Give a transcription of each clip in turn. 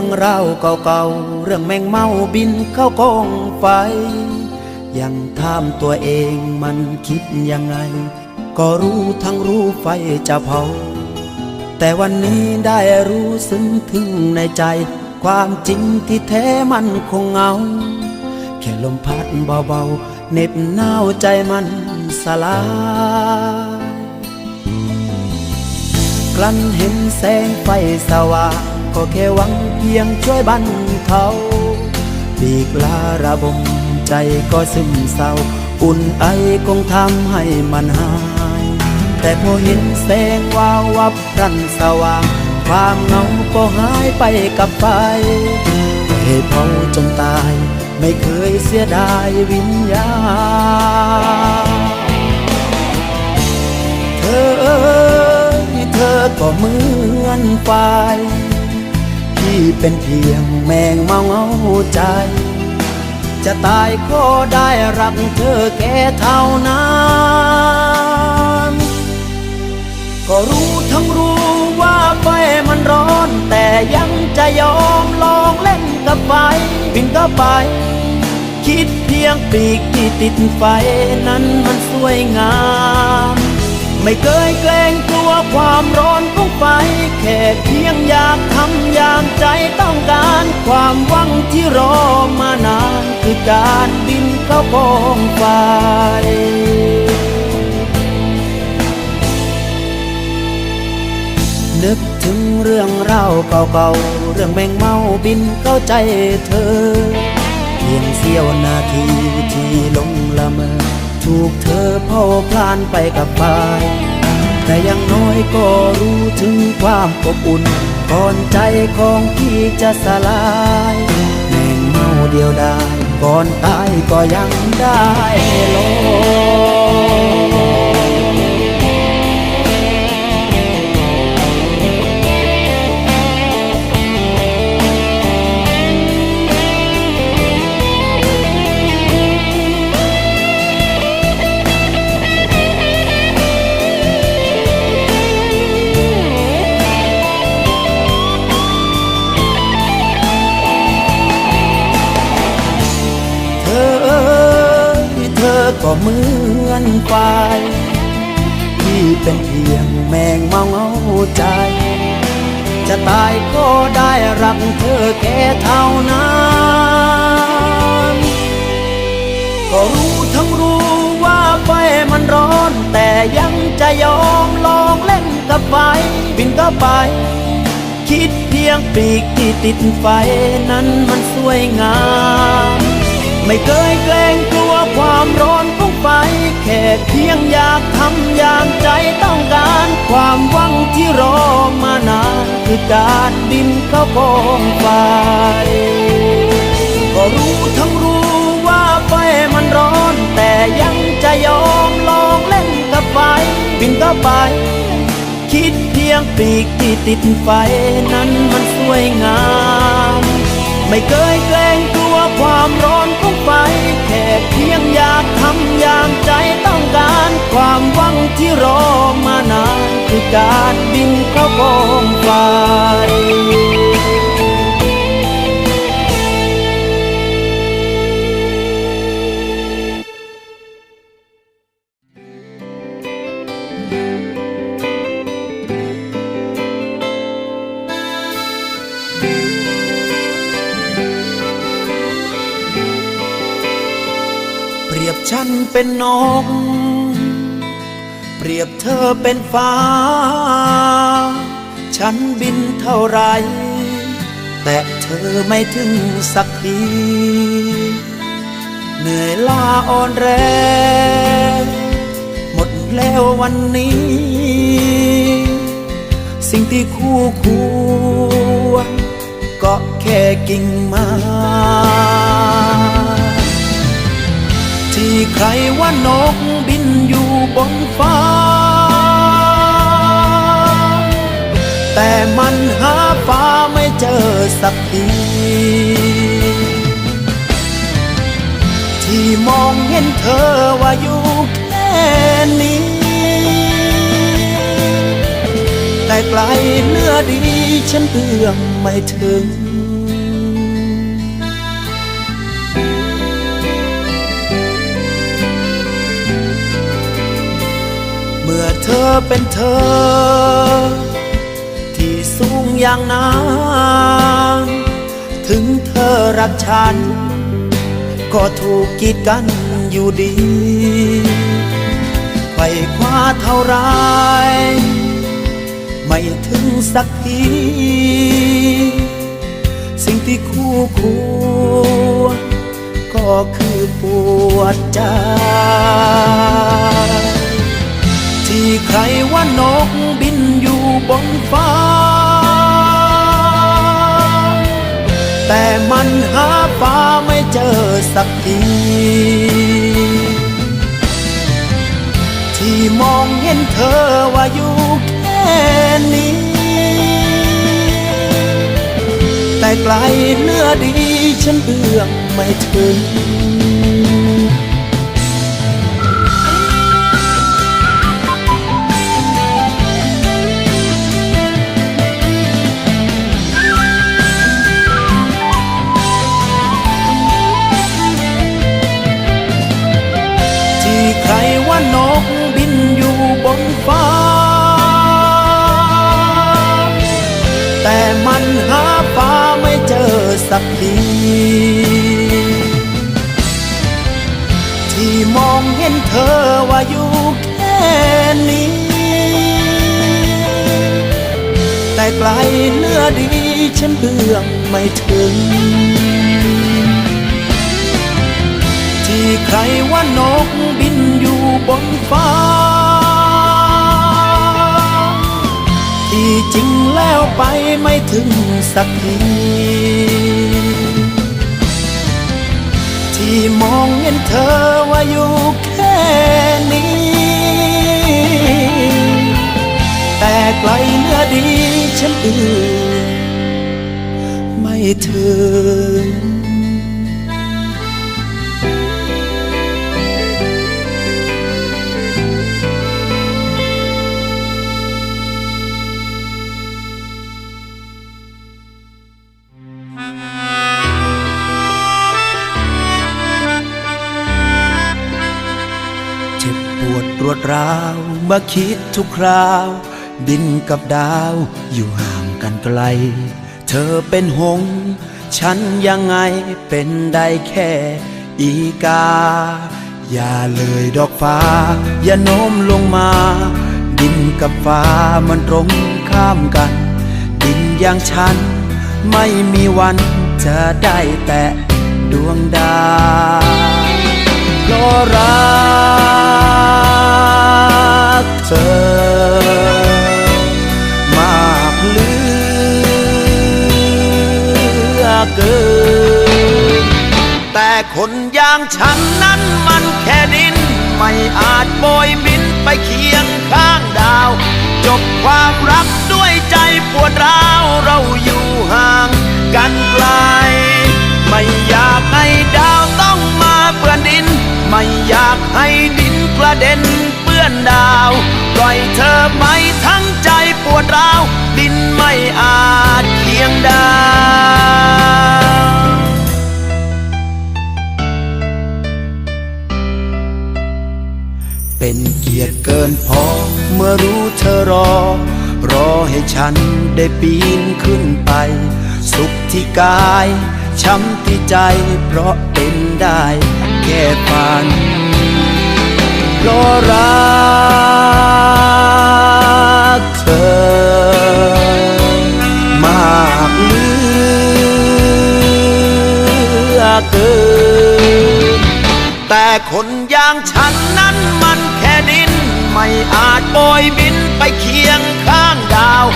เรื่องราวเก่าๆ เรื่องแมงเมาบินเข้ากองไฟ ยังถามตัวเองมันคิดยังไง ก็รู้ทั้งรู้ไฟจะเผา แต่วันนี้ได้รู้ซึ้งถึงในใจ ความจริงที่แท้มันคงเงา แค่ลมพัดเบาๆเหน็บหนาวใจมันสลายกลั้นเห็นแสงไฟสว่าง ก็แค่หวังเพียงช่วยบรรเทาปีกลาระบมใจก็ซึมเศร้า อุ่นไอคงทำให้มันหาย แต่พอเห็นแสงวาววับรันสว่าง ความเหงาก็หายไปกับไฟให้เผาจนตาย ไม่เคยเสียดายวิญญาณเธอเอ้ยเธอก็เหมือนไฟ ที่เป็นเพียงแมงเมาเงาใจ จะตายก็ได้รักเธอแค่เท่านั้นก็รู้ทั้งรู้ว่าไฟมันร้อน แต่ยังจะยอมลองเล่นกับไฟบินก็ไป คิดเพียงปีกที่ติดไฟนั้นมันสวยงาม ไม่เคยเกรงกลัวความร้อนของไฟแค่เพียงอยากทำอย่างใจต้องการ ความหวังที่รอมานาน คือการบินเข้ากองไฟนึกถึงเรื่องราวเก่าๆ เรื่องแมงเมาบินเข้าใจเธอ เพียงเสี้ยวนาทีที่ลงละเมอ ถูกเธอเผาพลานไปกับไปแต่ยังน้อยก็รู้ถึงความอบอุ่นก่อนใจของพี่จะสลายแมงเมาเดียวดายก่อนตายก็ยังได้ลง เป็นเพียงแมงเมาเงาใจ จะตายก็ได้รักเธอแค่เท่านั้นก็รู้ทั้งรู้ว่าไฟมันร้อน แต่ยังจะยอมลองเล่นกับไฟบินก็ไป คิดเพียงปีกที่ติดไฟนั้นมันสวยงาม ไม่เคยเกรงกลัวความร้อนของไฟ ค่เพียงอยากทำอย่างใจต้องการ ความหวังที่รอมานาน คือการบินเข้ากองไฟก็รู้ทั้งรู้ว่าไฟมันร้อน แต่ยังจะยอมลองเล่นกับไฟ บินก็ไป คิดเพียงปีกที่ติดไฟนั้นมันสวยงาม ไม่เคยเกรงกลัวความร้อน ไฟแค่เพียงอยากทำอย่างใจต้องการ ความหวังที่รอมานานคือการบินเข้า เป็นนก เปรียบเธอเป็นฟ้า ฉันบินเท่าไร แต่เธอไม่ถึงสักที เหนื่อยล้าอ่อนแรง หมดแล้ววันนี้ สิ่งที่คู่ควรก็แค่กิ่งไม้ ใครว่านกบินอยู่บนฟ้า แต่มันหาฟ้าไม่เจอสักที ที่มองเห็นเธอว่าอยู่แค่นี้ แต่ไกลเนื้อดีฉันเอื้อมไม่ถึง อเธอเป็นเธอ ที่สูงอย่างนั้นถึงเธอรักฉัน ก็ถูกกีดกันอยู่ดีไขว่คว้าเท่าไร ไม่ถึงสักที สิ่งที่คู่ควรก็คือปวดใจ ที่ใครว่านกบินอยู่บนฟ้า แต่มันหาฟ้าไม่เจอสักที ที่มองเห็นเธอว่าอยู่แค่นี้ แต่ไกลเนื้อดีฉันเอื้อมไม่ถึง นหาฟ้าไม่เจอสักที ที่มองเห็นเธอว่าอยู่แค่นี้ แต่ไกลเนื้อดีฉันเอื้อไม่ถึง ที่ใครว่านกบินอยู่บนฟ้า ที่จริงแล้วไปไม่ถึงสักทีที่มองเห็นเธอว่าอยู่แค่นี้ แต่ไกลเนื้อดีฉันอื้อไม่ถึงาวเมื่คิดทุกคราว ดินกับดาวอยู่ห่างกันไกล เธอเป็นหงส์ฉันยังไงเป็นได้แค่อีกา อย่าเลยดอกฟ้า อย่าโน้มลงมา ดินกับฟ้ามันตรงข้ามกัน ดินอย่างฉัน ไม่มีวันจะได้แตะดวงดาวเพราะรัก เธอ มากเหลือเกิน แต่คนอย่างฉันนั้นมันแค่ดิน ไม่อาจโบยบินไปเคียงข้างดาว จบความรักด้วยใจปวดร้าวเราอยู่ห่างกันไกล ไม่อยากให้ดาวต้อง เปื้อนดิน ไม่อยากให้ดินกระเด็นเปื้อนดาว ปล่อยเธอไปทั้งใจปวดร้าว ดินไม่อาจเคียงดาวเป็นเกียรติเกินพอเมื่อรู้เธอรอ รอให้ฉันได้ปีนขึ้นไป สุขที่กาย ช้ำที่ใจเพราะเป็นได้ ค่ฝันเพราะรักเธอ มากเหลือเกินแต่คนอย่างฉันนั้นมันแค่ดิน ไม่อาจโบยบินไปเคียงข้างดาว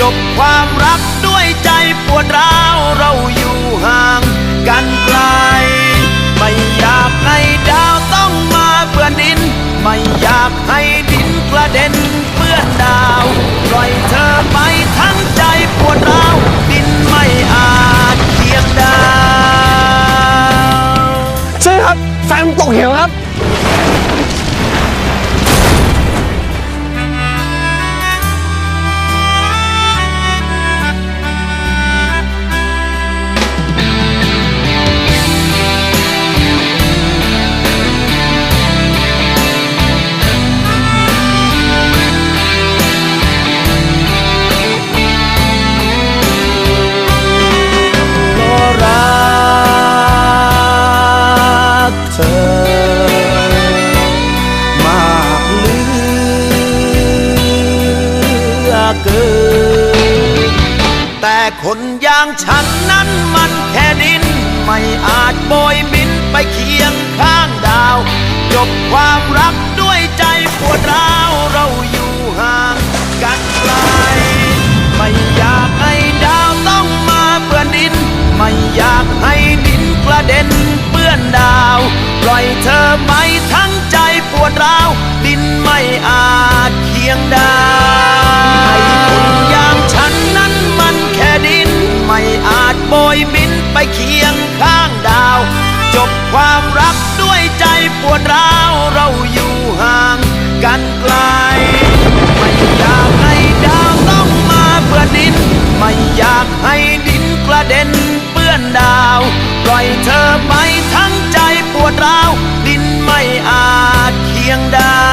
จบความรักด้วยใจปวดร้าวเรา ไม่อยากให้ดินกระเด็นเปื้อนดาวปล่อยเธอ อย่างฉันนั้นมันแค่ดิน ไม่อาจโบยบินไปเคียงข้างดาว จบความรักด้วยใจปวดร้าวเราอยู่ห่างกันไกลไม่อยากให้ดาวต้องมาเปื้อนดิน ไม่อยากให้ดินกระเด็นเปื้อนดาว ปล่อยเธอไปทั้งใจปวดร้าว ดินไม่อาจเคียงด้ให้ ไปเคียงข้างดาว จบความรักด้วยใจปวดร้าวเราอยู่ห่างกันไกล ไม่อยากให้ดาวต้องมาเปื้อนดิน ไม่อยากให้ดินกระเด็นเปื้อนดาว ปล่อยเธอไปทั้งใจปวดร้าว ดินไม่อาจเคียงดาว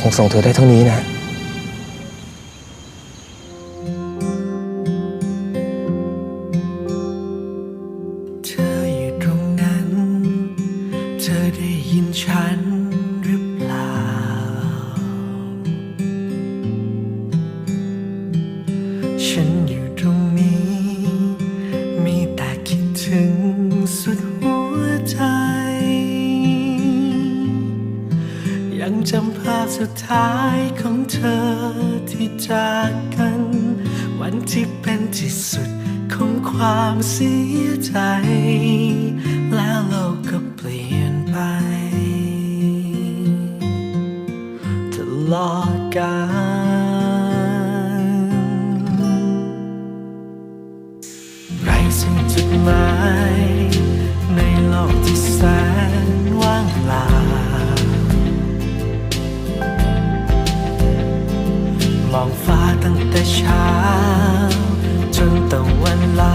คงส่งเธอได้เท่านี้นะ เธออยู่ตรงนั้น เธอได้ยินฉัน สุดท้ายของเธอที่จากกัน วันที่เป็นที่สุดของความเสียใจ แล้วโลกก็เปลี่ยนไปตลอดกาลไรสิ่งจุดหมายในโลกที่แสน มองฟ้าตั้งแต่เช้า จนตะวันลา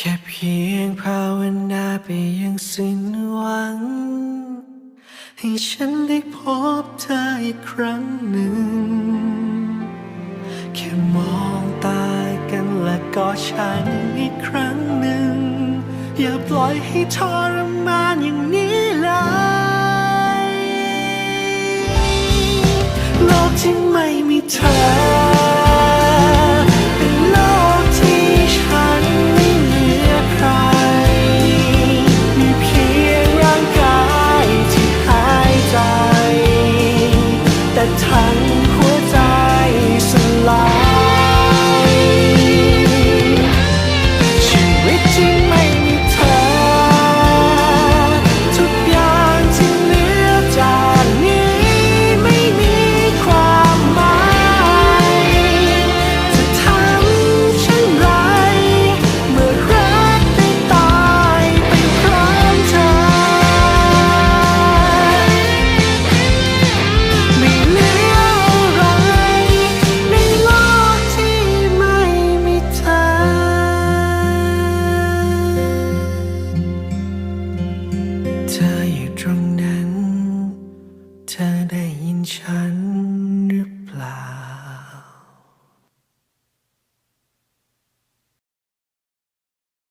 แค่เพียงภาวนาไปยังสิ้นหวัง ให้ฉันได้พบเธออีกครั้งหนึ่ง แค่มองตากันและกอดฉันอีกครั้งหนึ่ง อย่าปล่อยให้ทรมานอย่างนี้เลยโลกที่ไม่มีเธอ